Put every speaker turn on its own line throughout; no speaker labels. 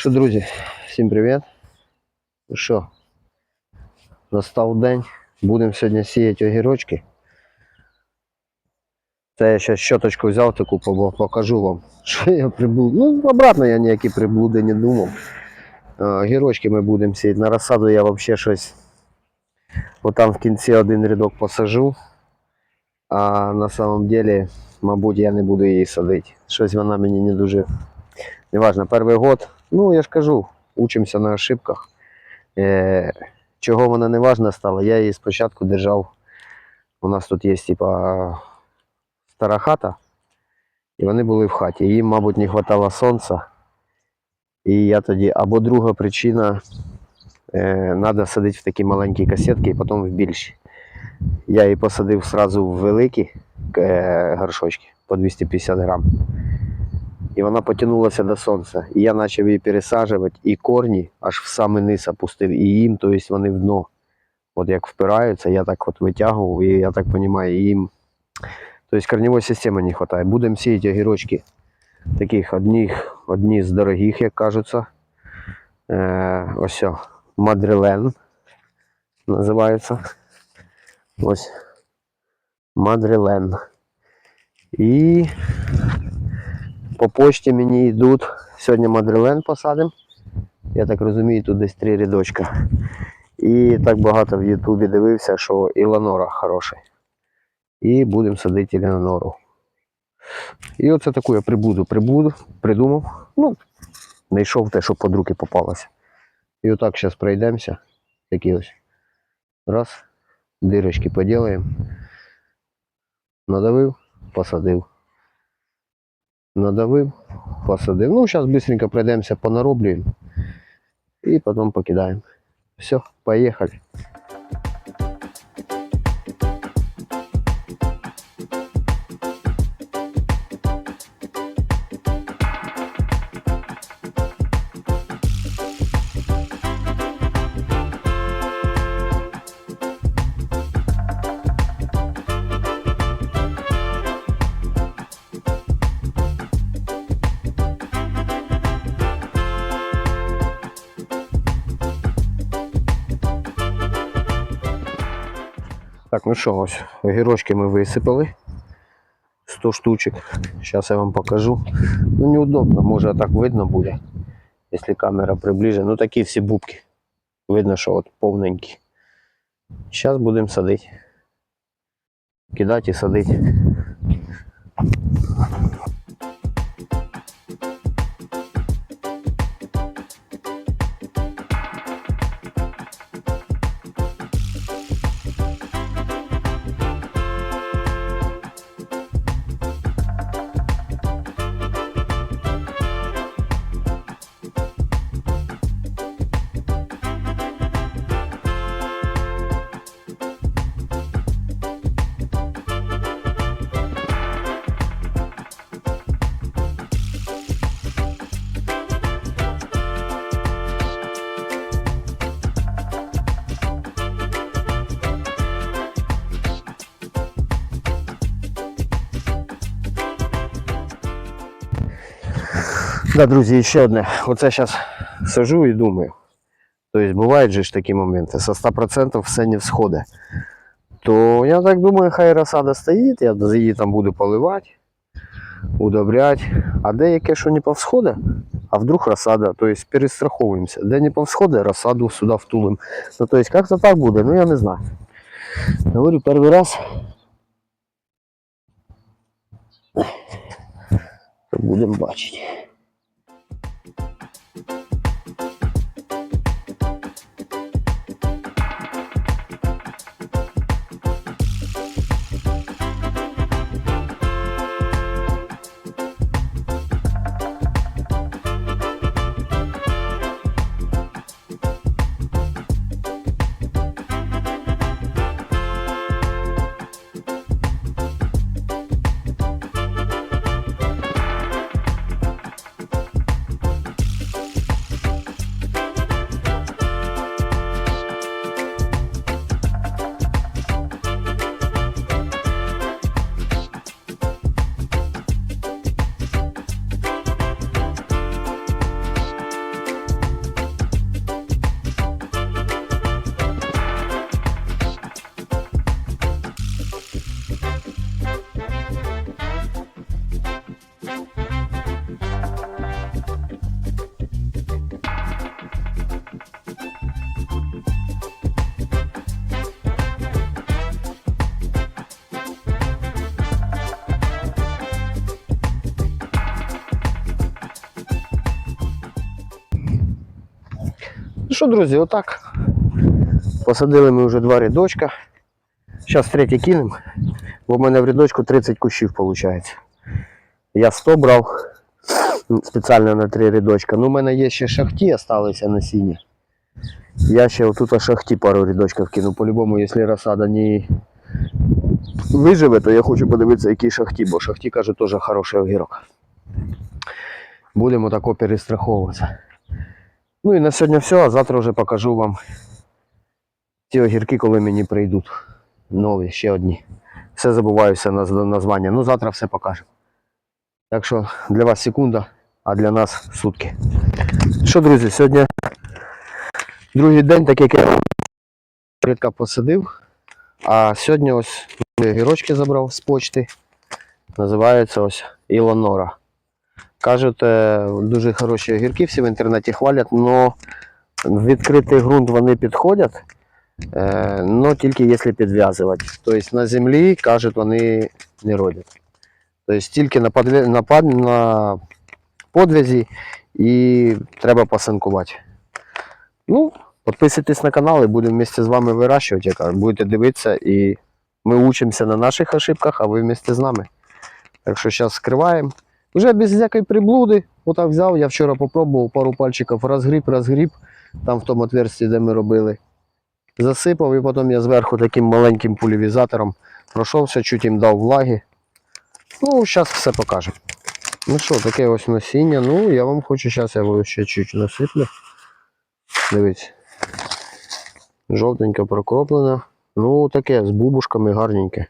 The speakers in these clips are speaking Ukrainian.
Що, друзі, всім привіт. Ну що, настав день. Будемо сьогодні сіяти огірочки. Це я ще щоточку взяв таку, покажу вам, що я приблуд. Ну, обратно я ніякі приблуди не думав. Огірочки ми будемо сіяти. На розсаду я взагалі щось. Отам в кінці один рядок посажу. А на самом деле, мабуть, я не буду її садити. Щось вона мені не дуже. Неважно, перший год. Ну, я ж кажу, учимося на ошибках. Е, чого вона не важна стала, я її спочатку держав. У нас тут є типа стара хата, і вони були в хаті. Їм, мабуть, не вистачало сонця. І я тоді, або друга причина, треба садити в такі маленькі касетки і потім в більші. Я її посадив сразу в великі е, горшочки по 250 грам. І вона потягнулася до сонця. І я почав її пересаджувати, і корні аж в самий низ опустив, і їм, тобто вони в дно. От як впираються, я так от витягував, і я так розумію, їм. Тобто корневої системи не вистачає. Будемо сіяти огірочки таких одних, одні з дорогих, як кажуться. Е, ось Мадрилен називається. Ось. Мадрилен. І по почті мені йдуть. Сьогодні мадрилен посадимо. Я так розумію, тут десь три рядочка. І так багато в Ютубі дивився, що Іланора хороший. І будемо садити Іланору. І оце таку я прибуду, прибуду, придумав. Ну, знайшов те, що під руки попалося. І отак зараз пройдемося. Такі ось. Раз. Дирочки поділаємо. Надавив, посадив. Надавив, посадив. Ну, зараз быстренько пройдемося, понароблюємо. І потім покидаємо. Все, поїхали. Так, ну що, ось огірочки ми висипали. 100 штучок. Зараз я вам покажу. Ну неудобно, може так видно буде, якщо камера приближена. Ну такі всі бубки. Видно, що от повненькі. Зараз будемо садити. Кидати і садити. Да, друзі, ще одне. Оце зараз сижу і думаю. Тобто бувають же ж такі моменти. Со 100% все не всходить. То я так думаю, хай розсада стоїть, я її там буду поливати, удобряти. А деяке, що не повсходить, а вдруг розсада, тобто перестраховуємося. Де не повсходить, розсаду сюди втулим. Ну, тобто, як-то так буде, ну я не знаю. Говорю, перший раз. Будемо бачити. Що, друзі, отак. Посадили ми вже два рядочка. Зараз третє кинемо, бо в мене в рядочку 30 кущів виходить. Я 100 брав спеціально на три рядочка. Ну, у мене є ще шахті залишилися на сіні. Я ще отут шахті пару рядочків кину. По-любому, якщо розсада не виживе, то я хочу подивитися, які шахті, бо шахті, каже, теж хороший огірок. Будемо тако перестраховуватися. Ну і на сьогодні все, а завтра вже покажу вам ті огірки, коли мені прийдуть. Нові, ще одні. Все забуваюся на названня. Ну, завтра все покажемо. Так що для вас секунда, а для нас сутки. Що, друзі, сьогодні другий день, так як я рідка посадив. А сьогодні ось гірочки забрав з почти. Називається ось Ілонора. Кажуть, дуже хороші огірки, всі в інтернеті хвалять, але відкритий ґрунт вони підходять, але тільки якщо підв'язувати. Тобто на землі, кажуть, вони не родять. Тобто тільки на, на, на подвязі і треба посанкувати. Ну, підписуйтесь на канал і будемо вместе з вами вирощувати. Будете дивитися і ми учимося на наших ошибках, а ви вместе з нами. Так що зараз скриваємо. Вже без всякої приблуди. Отак взяв, я вчора попробував пару пальчиків, розгріб, розгріб, там в тому отверсті, де ми робили. Засипав і потім я зверху таким маленьким пульверизатором пройшовся, чуть їм дав влаги. Ну, зараз все покажемо. Ну що, таке ось насіння. Ну, я вам хочу, зараз я його ще чуть насиплю. Дивіться. Жовтенько прокроплено. Ну, таке з бубушками гарненьке.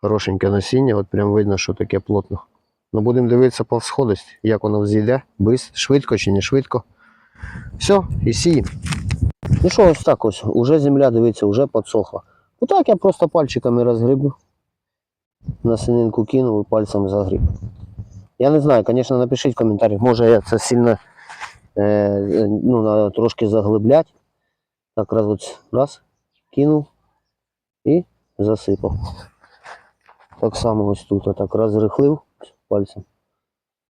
Хорошеньке насіння, от прям видно, що таке плотно. Ну, будемо дивитися по всходості, як воно взійде, швидко чи не швидко. Все, і сіємо. Ну що, ось так ось, уже земля, дивіться, вже підсохла. Отак я просто пальчиками розгрібну. На сининку кинув і пальцем загріб. Я не знаю, звісно, напишіть в коментарях, може я це сильно е, ну, надо трошки заглиблять. Так раз от раз, кинув і засипав. Так само ось тут, отак розрихлив пальцем,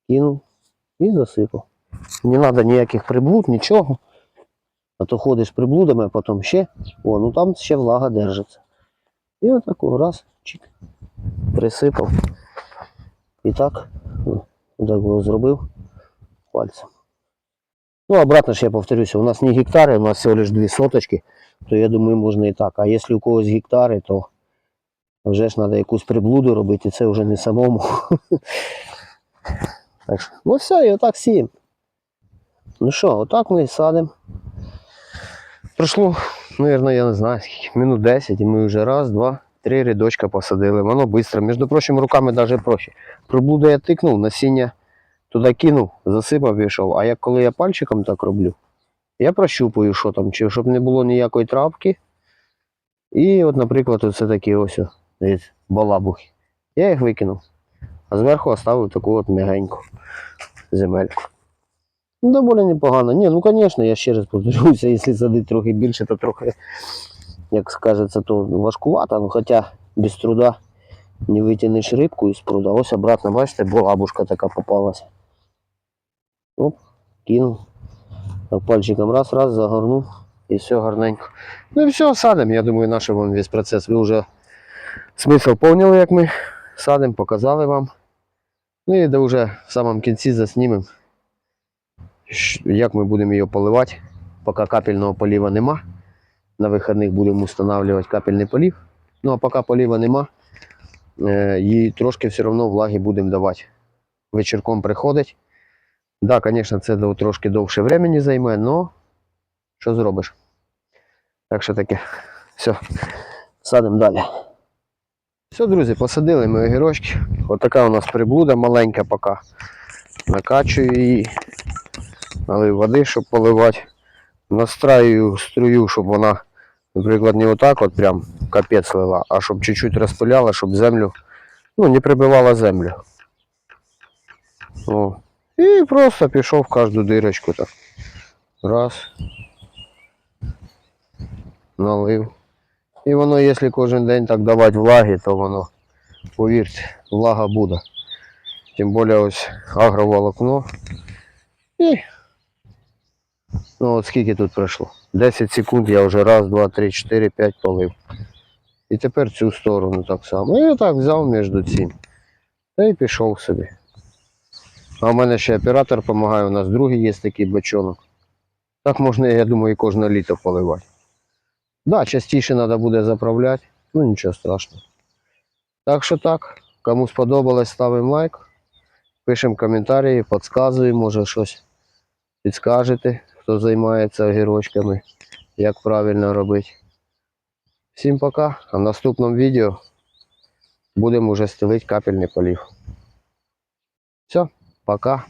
кинув і засипав. Не треба ніяких приблуд, нічого. А то ходиш приблудами, а потім ще, о, ну там ще влага держиться. І отаку раз, чик, присипав. І так, ну, так його зробив пальцем. Ну, обратно ж я повторюся, у нас не гектари, у нас всего лишь дві соточки, то я думаю, можна і так. А якщо у когось гектари, то вже ж треба якусь приблуду робити, це вже не самому. Так що, ну все, і отак сіємо. Ну що, отак ми і садимо. Пройшло, мабуть, я не знаю, скільки, минут 10, і ми вже раз, два, три рядочка посадили. Воно швидко. Між прочим, руками навіть проще. Приблуду я тикнув, насіння туди кинув, засипав, пішов. А як коли я пальчиком так роблю, я прощупую, що там, чи щоб не було ніякої травки. І от, наприклад, оце такі ось дивіться, балабухи. Я їх викинув. А зверху оставив таку от м'ягеньку земельку. Ну, доволі непогано. Ні, ну звісно, я ще раз повторюся, якщо садити трохи більше, то трохи, як скажеться, то важкувато. Ну, хоча без труда не витягнеш рибку із пруда. Ось обратно, бачите, балабушка така попалася. Оп, кинув. Так пальчиком раз, раз, загорнув і все гарненько. Ну і все, садимо. Я думаю, наш вам весь процес. Ви вже смисл поняли, як ми садимо, показали вам. Ну і да вже в самому кінці заснімемо, як ми будемо її поливати. Поки капельного полива нема. На вихідних будемо встановлювати капельний полив. Ну а поки полива нема, е, їй трошки все одно влаги будемо давати. Вечірком приходить. Так, да, звісно, це трошки довше времени займе, але що зробиш? Так що таке. Все, садимо далі. Все, друзі, посадили ми огірочки. Отака у нас приблуда маленька поки. Накачую її, налив води, щоб поливати. Настраюю струю, щоб вона, наприклад, не отак от прям капець лила, а щоб чуть-чуть розпиляла, щоб землю, ну, не прибивала землю. О. І просто пішов в кожну дирочку так. Раз. Налив. І воно, якщо кожен день так давати влаги, то воно, повірте, влага буде. Тим більше ось агроволокно. І Ну от скільки тут пройшло? 10 секунд я вже раз, два, три, чотири, п'ять полив. І тепер цю сторону так само. І я так взяв між цим. Та й пішов собі. А в мене ще оператор допомагає, у нас другий є такий бочонок. Так можна, я думаю, кожне літо поливати. Да, частіше треба буде заправляти, ну нічого страшного. Так що так, кому сподобалось, ставимо лайк, пишемо коментарі, підказуємо, може щось підскажете, хто займається огірочками, як правильно робити. Всім пока, а в наступному відео будемо вже стелити капельний полив. Все, пока.